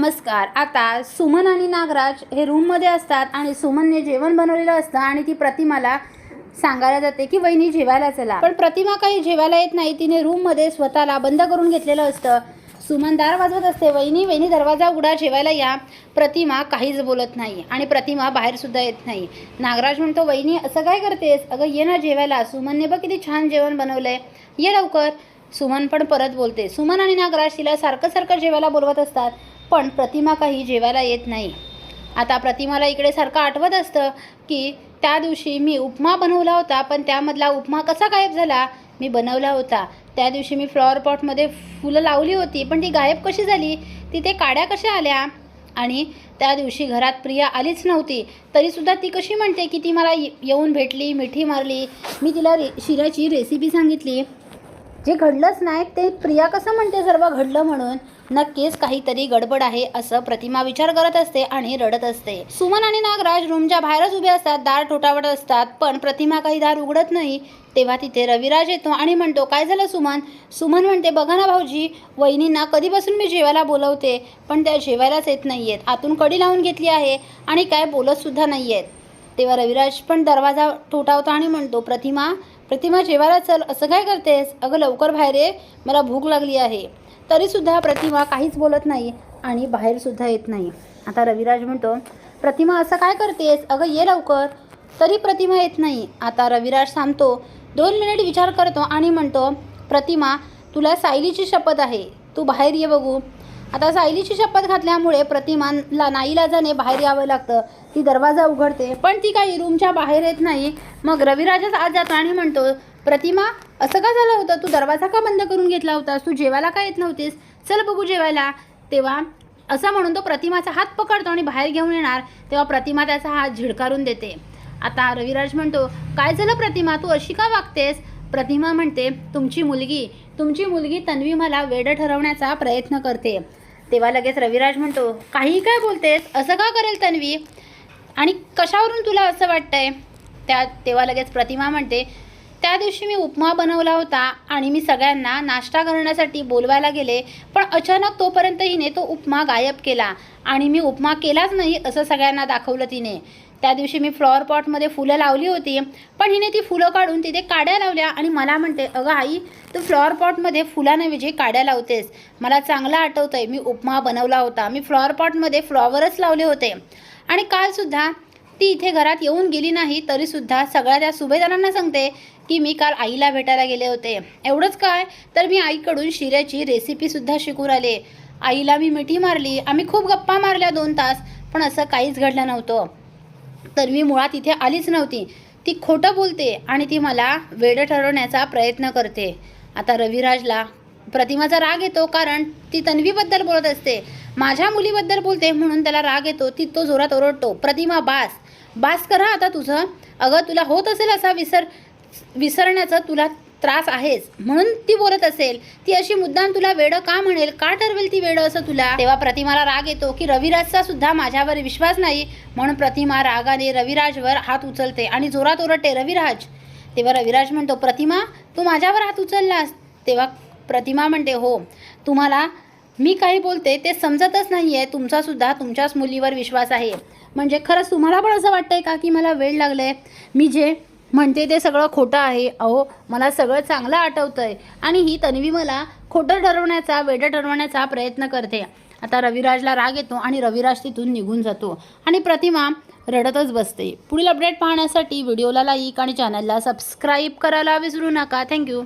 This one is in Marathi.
नमस्कार. आता सुमन आणि नागराज हे रूममध्ये असतात आणि सुमनने जेवण बनवलेलं असतं आणि ती प्रतिमाला सांगायला जाते की वहिनी जेवायला चला. पण प्रतिमा काही जेवायला येत नाही. तिने रूममध्ये स्वतःला बंद करून घेतलेलं असतं. सुमन दार वाजवत असते वहिनी वहिनी दरवाजा उघडा जेवायला या. प्रतिमा काहीच बोलत नाही आणि प्रतिमा बाहेरसुद्धा येत नाही. नागराज म्हणतो वहिनी असं काय करतेस? अगं ये ना जेवायला. सुमनने बघ किती छान जेवण बनवलं आहे ये लवकर. सुमन पण परत बोलते सुमन आणि नागराज तिला सारखं सारखं जेवायला बोलवत असतात पण प्रतिमा काही जेवायला येत नाही. आता प्रतिमाला इकडे सारखं आठवत असतं की त्या दिवशी मी उपमा बनवला होता पण त्यामधला उपमा कसा गायब झाला? मी बनवला होता. त्या दिवशी मी फ्लॉवर पॉटमध्ये फुलं लावली होती पण ती गायब कशी झाली? तिथे काड्या कशा आल्या? आणि त्या दिवशी घरात प्रिया आलीच नव्हती. तरीसुद्धा ती कशी म्हणते की ती मला ये- येऊन भेटली मिठी मारली? मी तिला रे शिऱ्याची रेसिपी सांगितली. जे घडलंच नाही ते प्रिया कसं म्हणते सर्व घडलं म्हणून? नक्कीच काहीतरी गडबड आहे असं प्रतिमा विचार करत असते आणि रडत असते. सुमन आणि नागराज रूमच्या बाहेरच उभे असतात दार ठोठावत असतात पण प्रतिमा काही दार उघडत नाही. तेव्हा तिथे रविराज येतो आणि म्हणतो काय झालं सुमन? सुमन म्हणते बघा ना भाऊजी वहिनींना कधीपासून मी जेवायला बोलवते पण त्या जेवायलाच येत नाही आहेत आतून कडी लावून घेतली आहे आणि काय बोलतसुद्धा नाही आहेत तेव्हा रविराज पण दरवाजा ठोठावतो आणि म्हणतो प्रतिमा प्रतिमा जेवायला चल असं काय करतेस? अगं लवकर बाहेर ये. मला भूक लागली आहे. तरीसुद्धा प्रतिमा काहीच बोलत नाही आणि बाहेरसुद्धा येत नाही. आता रविराज म्हणतो प्रतिमा असं काय करतेस? अगं ये लवकर. तरी प्रतिमा येत नाही. आता रविराज थांबतो दोन मिनिट विचार करतो आणि म्हणतो प्रतिमा तुला सायलीची शपथ आहे. तू बाहेर ये बघू. आता सायलीची शपथ घातल्यामुळे प्रतिमाला नाईलाजाने बाहेर यावं लागतं. ती दरवाजा उघडते. पण ती काही रूमच्या बाहेर येत नाही. मग रविराजच आज जातो आणि म्हणतो प्रतिमा असं का झालं होतं? तू दरवाजा का बंद करून घेतला होतास? तू जेवायला का येत नव्हतीस? चल बघू जेवायला. तेव्हा असं म्हणून तो प्रतिमाचा हात पकडतो आणि बाहेर घेऊन येणार. तेव्हा प्रतिमा त्याचा हात झिडकारून देते. आता रविराज म्हणतो काय झालं प्रतिमा? तू अशी का वागतेस? प्रतिमा म्हणते तुमची मुलगी तुमची मुलगी तन्वी मला वेडं ठरवण्याचा प्रयत्न करते. तेव्हा लगेच रविराज म्हणतो काही काय बोलतेस? असं का करेल तन्वी? आणि कशावरून तुला असं वाटतंय? त्या तेव्हा लगेच प्रतिमा म्हणते त्या दिवशी मी उपमा बनवला होता आणि मी सगळ्यांना नाश्ता करण्यासाठी बोलवायला गेले पण अचानक तोपर्यंत हिने तो उपमा गायब केला आणि मी उपमा केलाच नाही असं सगळ्यांना दाखवलं तिने. त्या दिवशी मी फ्लॉवर पॉटमध्ये फुलं लावली होती. पण हिने ती फुलं काढून तिथे काड्या लावल्या आणि मला म्हणते अगं आई तू फ्लॉवर पॉटमध्ये फुलांऐवजी काड्या लावतेस. मला चांगलं आठवतं आहे मी उपमा बनवला होता. मी फ्लॉवर पॉटमध्ये फ्लॉवरच लावले होते. आणि कालसुद्धा ती इथे घरात येऊन गेली नाही तरीसुद्धा सगळ्या त्या सुभेदारांना सांगते की मी काल आईला भेटायला गेले होते. एवढंच काय? तर मी आईकडून शिऱ्याची रेसिपीसुद्धा शिकून आले. आईला मी मिठी मारली. आम्ही खूप गप्पा मारल्या दोन तास. पण असं काहीच घडलं नव्हतं. तर मी मुळात इथे आलीच नव्हती. ती खोटं बोलते आणि ती मला वेडं ठरवण्याचा प्रयत्न करते. आता रविराजला प्रतिमाचा राग येतो कारण ती तन्वीबद्दल बोलत असते. माझ्या मुलीबद्दल बोलते म्हणून त्याला राग येतो ती तो जोरात ओरडतो प्रतिमा बास बास करा आता तुझं. अगं तुला होत असेल असा विसर विसरण्याचं तुला त्रास आहेच. म्हणून ती बोलत असेल ती अशी मुद्दाम तुला वेडं का म्हणेल? का ठरवेल ती वेड असं तुला? तेव्हा प्रतिमाला राग येतो की रविराजचा सुद्धा माझ्यावर विश्वास नाही. म्हणून प्रतिमा रागाने रविराजवर हात उचलते आणि जोरात ओरडते रविराज. तेव्हा रविराज म्हणतो प्रतिमा तू माझ्यावर हात उचललास. तेव्हा प्रतिमा म्हणते हो तुम्हाला मी काही बोलते ते समजतच नाही आहे तुमचासुद्धा तुमच्याच मुलीवर विश्वास आहे. म्हणजे खरंच तुम्हाला पण असं वाटतंय का की मला वेळ लागलं आहे मी जे म्हणते ते सगळं खोटं आहे. अहो मला सगळं चांगलं आठवतं आहे आणि ही तन्वी मला खोटं ठरवण्याचा वेडं ठरवण्याचा प्रयत्न करते. आता रविराजला राग येतो आणि रविराज तिथून निघून जातो आणि प्रतिमा रडतच बसते. पुढील अपडेट पाहण्यासाठी व्हिडिओला लाईक आणि चॅनलला सबस्क्राईब करायला विसरू नका. थँक्यू